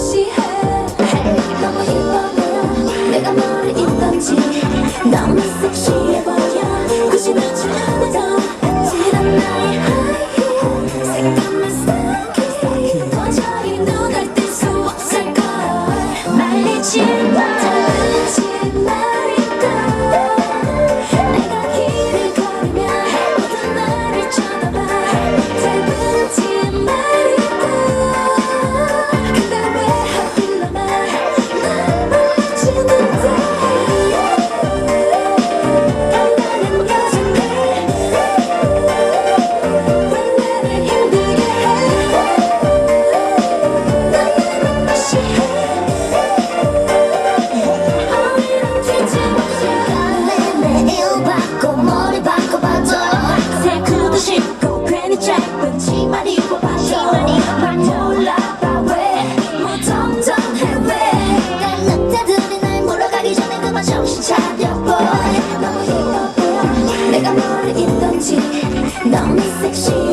무시해. 너무 이뻐 내가 뭐를 입던지 너무 섹시해 보여. 굳이 맞출 하나 더 아찔한 나의 하이힐 색감은 스타킹 도저히 눈을 뗄수 없을걸 말리지 마. she